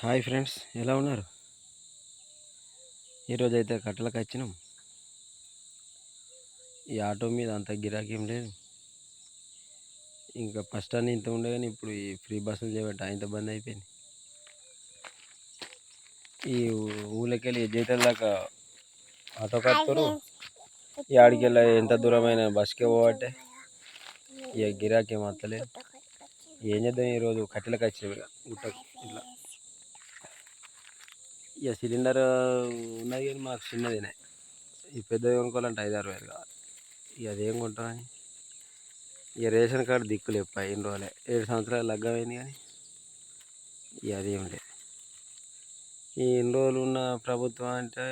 Hi friends ఎలా ఉన్నారు? ఈరోజు అయితే కట్టలకు వచ్చినాం. ఈ ఆటో మీద అంత గిరాకీ ఏం లేదు. ఇంకా ఫస్ట్ అని ఇంత ఉండే కానీ ఇప్పుడు ఈ ఫ్రీ బస్సులు చేయబట్టి ఇంత బంద్ అయిపోయింది. ఈ ఊళ్ళకెళ్ళి జీతాల దాకా ఆటో కట్టుకోరు ఈ ఆడికెళ్ళి ఎంత దూరమైన బస్కే పోవట్టే. ఇక గిరాకీ ఏం వస్తలేదు ఏం చేద్దాం ఈరోజు? కట్టెలకు వచ్చేవి గుట్టకు ఇట్లా. ఇక సిలిండర్ ఉన్నది కానీ మాకు చిన్నదినే ఈ పెద్దది కొనుక్కోవాలంటే ఐదు ఆరు వేలు కావాలి. ఇక అదేం కొంటామని? ఇక రేషన్ కార్డు దిక్కులు ఎప్పాయి ఎన్ని రోజులే. ఏడు సంవత్సరాలు లగ్గమైంది కానీ ఇక అదేం లేదు. ఈ ఎన్ని రోజులు ఉన్న ప్రభుత్వం అంటే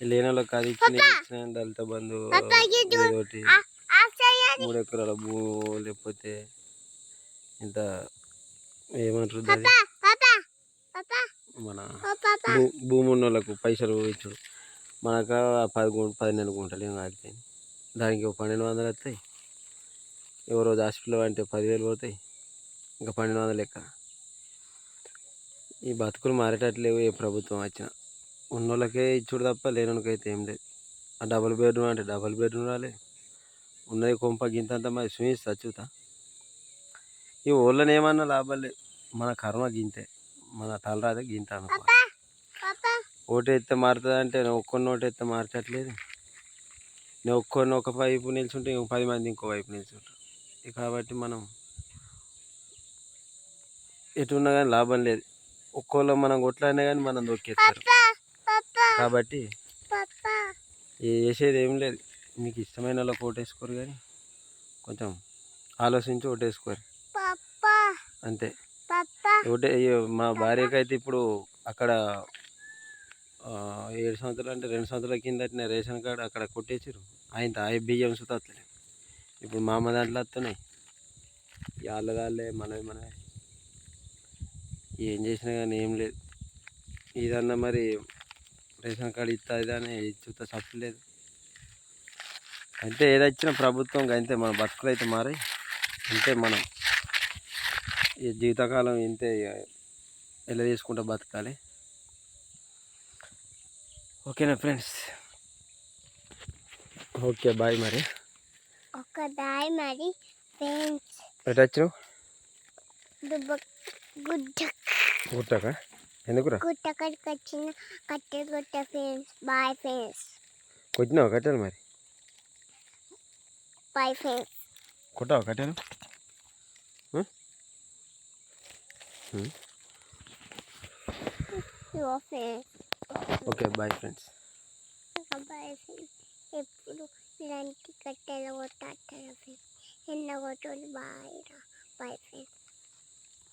లేని వాళ్ళకి అది ఇచ్చిన ఇచ్చిన దళిత బంధు ఏదోటి మూడు ఎకరాల భూ లేకపోతే ఇంత ఏమంటారు దాన్ని? మన భూమి ఉన్న వాళ్ళకు పైసలు ఇచ్చుడు. మనకు ఆ పది గు పదిహేను గుంటలు ఏం కాకపోయింది దానికి ఒక పన్నెండు వందలు వస్తాయి ఎవరో హాస్పిటల్ అంటే పదివేలు పోతాయి. ఇంకా పన్నెండు వందలు లెక్క. ఈ బతుకులు మారేటట్లేవు ఏ ప్రభుత్వం వచ్చినా. ఉన్నోళ్ళకే ఇచ్చుడు తప్ప లేనోళ్ళకైతే ఏం లేదు. ఆ డబుల్ బెడ్రూమ్ అంటే డబుల్ బెడ్రూమ్ రాలే. ఉన్నది కొంప గింతంత మరి చూసి చచ్చుతా ఈ ఊళ్ళని ఏమన్నా లాభం లేదు మన కర్మ గింతే. మన తలరాదే గింత ఓటు ఎత్తే మారుతుంది అంటే నేను ఒక్కొని ఓటు ఎత్తే మార్చట్లేదు. నేను ఒక్కొని ఒక వైపు నిల్చుంటే ఇంకో పది మంది ఇంకో వైపు నిల్చుంటారు. కాబట్టి మనం ఎటు ఉన్నా కానీ లాభం లేదు. ఒక్కోళ్ళు మనం కొట్లాడినా కానీ మనం దొక్కేస్తారు. కాబట్టి చేసేది ఏం లేదు. మీకు ఇష్టమైన వాళ్ళకి ఓటేసుకోరు కానీ కొంచెం ఆలోచించి ఓటేసుకోరు. అంతే. ఒకటే మా భార్యకి అయితే ఇప్పుడు అక్కడ ఏడు సంవత్సరాలు అంటే రెండు సంవత్సరాల కింద రేషన్ కార్డు అక్కడ కొట్టేసారు ఆయన ఆ బియ్యం సుతా వస్తలేదు ఇప్పుడు మా అమ్మ దాంట్లో వస్తున్నాయి వాళ్ళ వాళ్ళే మనవి మనమే ఏం చేసినా కానీ ఏం లేదు. ఇదన్నా మరి రేషన్ కార్డు ఇస్తా ఇదని చూస్తా చెప్పలేదు అంటే ఏదొచ్చినా ప్రభుత్వం అంతే మన బతుకులు అయితే మారి అంతే మనం జీవితకాలం ఇంతే ఎలా చేసుకుంటూ బతకాలి. ఓకేనా ఫ్రెండ్స్? ఓకే బాయ్ మరి. ఒక దాయి మరి ఫ్రెండ్స్. ఎటు వచ్చినావు? గుట్టక. ఎందుకురా? గుట్ట కడికి వచ్చిన కట్టె గుట్ట ఫ్రెండ్స్. Bye friends. కొట్టినావు కట్టాను మరి? Bye friends. కొట్టావు కట్టాను your friends okay bye friends bye friends ఎప్పుడు ఇలాంటి కట్టెలు కొట్టాలి ఫ్రెండ్స్ ఎన్న కొట్టు బాయ్ బాయ్ ఫ్రెండ్స్